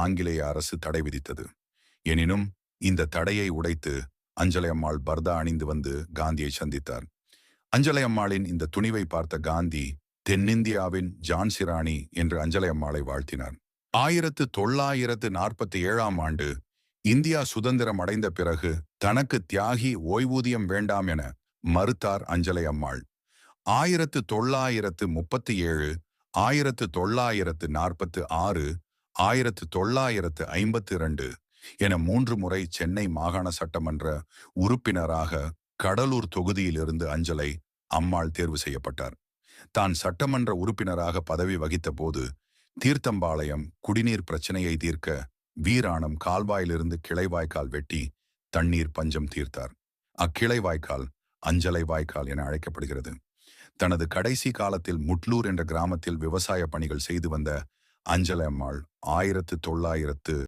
ஆங்கிலேய அரசு தடை விதித்தது. எனினும் இந்த தடையை உடைத்து அஞ்சலை அம்மாள் பர்தா அணிந்து வந்து காந்தியை சந்தித்தார். அஞ்சலை அம்மாளின் இந்த துணிவை பார்த்த காந்தி தென்னிந்தியாவின் ஜான்சி ராணி என்று அஞ்சலை அம்மாளை வாழ்த்தினார். ஆயிரத்து தொள்ளாயிரத்து நாற்பத்தி ஏழாம் ஆண்டு இந்தியா சுதந்திரம் அடைந்த பிறகு தனக்கு தியாகி ஓய்வூதியம் வேண்டாம் என மறுத்தார் அஞ்சலை அம்மாள் ஆயிரத்து தொள்ளாயிரத்து முப்பத்தி ஏழு ஆயிரத்து தொள்ளாயிரத்து நாற்பத்து ஆறு ஆயிரத்து தொள்ளாயிரத்து ஐம்பத்தி இரண்டு என மூன்று முறை சென்னை மாகாண சட்டமன்ற உறுப்பினராக கடலூர் தொகுதியிலிருந்து அஞ்சலை அம்மாள் தேர்வு செய்யப்பட்டார். தான் சட்டமன்ற உறுப்பினராக பதவி வகித்த போது தீர்த்தம்பாளையம் குடிநீர் பிரச்சனையை தீர்க்க வீராணம் கால்வாயிலிருந்து கிளை வாய்க்கால் வெட்டி தண்ணீர் பஞ்சம் தீர்த்தார். அக்கிளை வாய்க்கால் அஞ்சலை வாய்க்கால் என அழைக்கப்படுகிறது. தனது கடைசி காலத்தில் முட்லூர் என்ற கிராமத்தில் விவசாய பணிகள் செய்து வந்த அஞ்சலம்மாள் ஆயிரத்து தொள்ளாயிரத்து